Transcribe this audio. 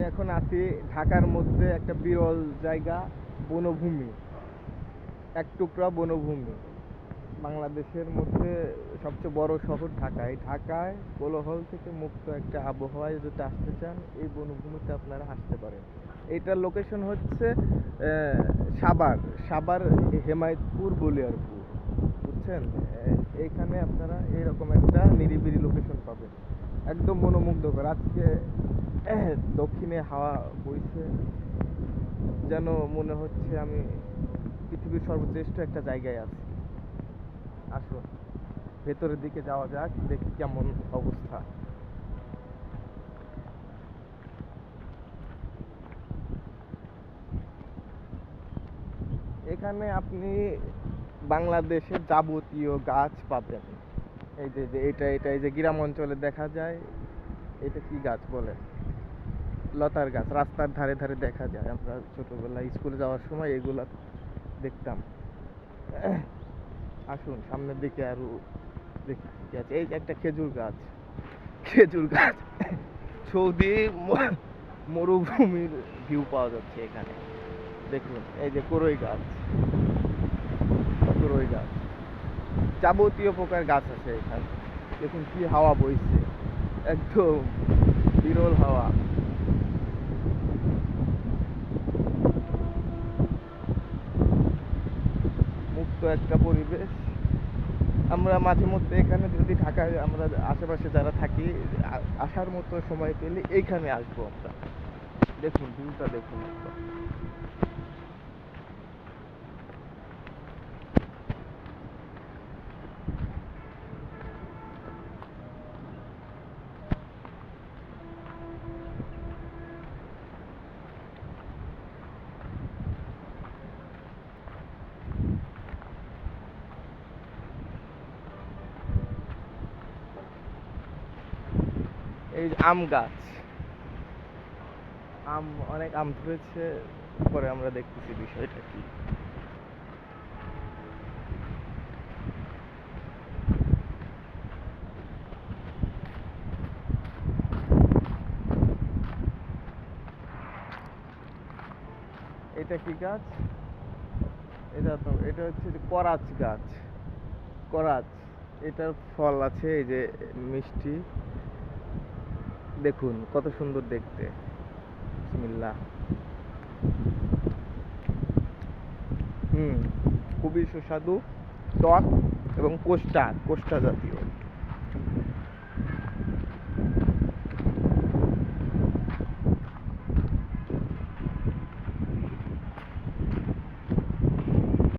এখন আছি ঢাকার মধ্যে একটা বিরল জায়গা বনভূমি। এক টুকরা বনভূমি। বাংলাদেশের মধ্যে সবচেয়ে বড় শহর ঢাকা। এই ঢাকায় কোলাহল থেকে মুক্ত একটা আবহাওয়ায় যদি আসতে চান এই বনভূমিতে আপনারা আসতে পারেন। এটার লোকেশন হচ্ছে আহ, সাভার। সাভার হেমায়তপুর বলিয়ারপুর। বুঝছেন? এ- এইখানে আপনারা এরকম একটা নিরিবিলি লোকেশন পাবেন। একদম মনোমুগ্ধকর। আজকে দক্ষিণে হাওয়া বইছে। যেন মনে হচ্ছে আমি পৃথিবীর সর্বশ্রেষ্ঠ একটা জায়গায় আছি। আসুন, ভেতরের দিকে যাওয়া যাক, দেখি কেমন অবস্থা। এখানে আপনি বাংলাদেশের যাবতীয় গাছ পাবেন। এই যে এটা এটা, এই যে গ্রাম অঞ্চলে দেখা যায়, এটা কি গাছ বলে লতার গাছ, রাস্তার ধারে ধারে দেখা যায়। আমরা ছোটবেলায় স্কুলে যাওয়ার সময় এগুলো দেখতাম। আসুন, সামনের দিকে আরও দেখি কি আছে। এই একটা খেজুর গাছ। খেজুর গাছ। সৌদি মরুভূমির ভিউ পাওয়া যাচ্ছে এখানে। দেখুন, এই যে করই গাছ। করই গাছ। যাবতীয় প্রকার গাছ আছে এখানে। দেখুন কি হাওয়া বইছে। একদম বিরল হাওয়া মুক্ত একটা পরিবেশ। আমরা মাঝে মধ্যে এখানে যদি ঢাকায় আমরা আশেপাশে যারা থাকি আসার মতো সময় পেলে এইখানে আসব আমরা। দেখুন ভিউটা দেখুন এই যে আম গাছ। আম, অনেক আম ধরেছে, পরে আমরা দেখতেছি বিষয়টা কি। এটা কি গাছ? এটা তো, এটা হচ্ছে যে করাচ গাছ। করাচ, এটার ফল আছে, এই যে মিষ্টি। দেখুন কত সুন্দর দেখতে। বিসমিল্লাহ। হুম খুবই সুস্বাদু টক এবং কোষ্টা কোষ্টা জাতীয়।